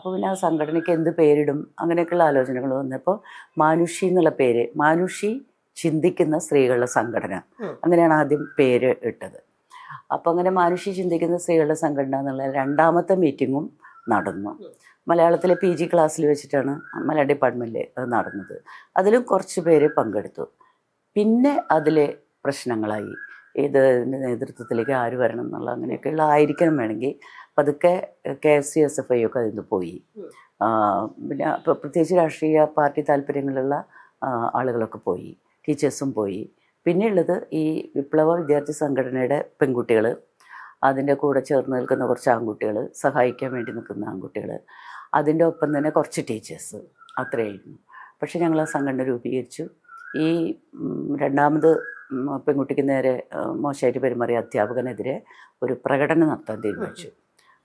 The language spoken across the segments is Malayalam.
അപ്പോൾ പിന്നെ ആ സംഘടനയ്ക്ക് എന്ത് പേരിടും? അങ്ങനെയൊക്കെയുള്ള ആലോചനകൾ വന്നപ്പോൾ മാനുഷി എന്നുള്ള പേര് മാനുഷി ചിന്തിക്കുന്ന സ്ത്രീകളുടെ സംഘടന. അങ്ങനെയാണ് ആദ്യം പേര് ഇട്ടത്. അപ്പോൾ അങ്ങനെ മാനുഷി ചിന്തിക്കുന്ന സ്ത്രീകളുടെ സംഘടന എന്നുള്ള രണ്ടാമത്തെ മീറ്റിങ്ങും നടന്നു. മലയാളത്തിലെ പി ജി ക്ലാസ്സിൽ വെച്ചിട്ടാണ് മലയാള ഡിപ്പാർട്ട്മെന്റിൽ അത് നടന്നത്. അതിലും കുറച്ച് പേര് പങ്കെടുത്തു. പിന്നെ അതിലെ പ്രശ്നങ്ങളായി. ഏത് നേതൃത്വത്തിലേക്ക് ആര് വരണം എന്നുള്ള അങ്ങനെയൊക്കെയുള്ള ആയിരിക്കണം വേണമെങ്കിൽ. പതുക്കെ K S C S F I ഒക്കെ അതിൽ നിന്ന് പോയി പിന്നെ പ്രത്യേകിച്ച് രാഷ്ട്രീയ പാർട്ടി താല്പര്യങ്ങളുള്ള ആളുകളൊക്കെ പോയി. ടീച്ചേഴ്സും പോയി. പിന്നെയുള്ളത് ഈ വിപ്ലവ വിദ്യാർത്ഥി സംഘടനയുടെ പെൺകുട്ടികൾ അതിന്റെ കൂടെ ചേർന്ന് നിൽക്കുന്ന കുറച്ച് ആൺകുട്ടികൾ സഹായിക്കാൻ വേണ്ടി നിൽക്കുന്ന ആൺകുട്ടികൾ അതിന്റെ ഒപ്പം തന്നെ കുറച്ച് ടീച്ചേഴ്സ്. അത്രയായിരുന്നു. പക്ഷേ ഞങ്ങൾ ആ സംഘടന രൂപീകരിച്ചു. ഈ രണ്ടാമത് പെൺകുട്ടിക്ക് നേരെ മോശമായിട്ട് പെരുമാറിയ അധ്യാപകനെതിരെ ഒരു പ്രകടനം നടത്താൻ തീരുമാനിച്ചു.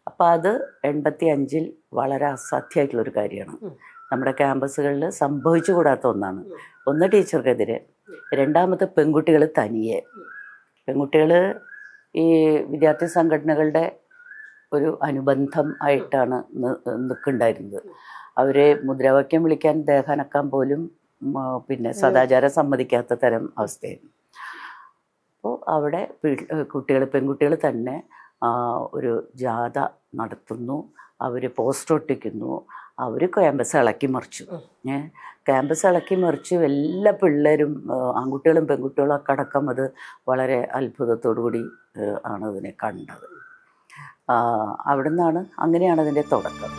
അപ്പോൾ അത് എൺപത്തി അഞ്ചിൽ വളരെ അസാധ്യമായിട്ടുള്ളൊരു കാര്യമാണ്. നമ്മുടെ ക്യാമ്പസുകളിൽ സംഭവിച്ചുകൂടാത്ത ഒന്നാണ്. ഉം. ഒന്ന് ടീച്ചർക്കെതിരെ രണ്ടാമത്തെ പെൺകുട്ടികൾ തനിയെ. പെൺകുട്ടികൾ ഈ വിദ്യാർത്ഥി സംഘടനകളുടെ ഒരു അനുബന്ധം ആയിട്ടാണ് നിൽക്കുന്നുണ്ടായിരുന്നത്. അവരെ മുദ്രാവാക്യം വിളിക്കാൻ ദേഹനക്കാൻ പോലും പിന്നെ സദാചാരം സമ്മതിക്കാത്ത തരം അവസ്ഥയായിരുന്നു. അപ്പോൾ അവിടെ കുട്ടികൾ പെൺകുട്ടികൾ തന്നെ ഒരു ജാഥ നടത്തുന്നു. അവർ പോസ്റ്റ് ഒട്ടിക്കുന്നു. അവർ ക്യാമ്പസ് ഇളക്കി മറിച്ചു. ക്യാമ്പസ് ഇളക്കി മറിച്ച് എല്ലാ പിള്ളേരും ആൺകുട്ടികളും പെൺകുട്ടികളും ഒക്കെ അടക്കം അത് വളരെ അത്ഭുതത്തോടു കൂടി ആണ് അതിനെ കണ്ടത്. അവിടെ നിന്നാണ് അങ്ങനെയാണ് അതിന്റെ തുടക്കം.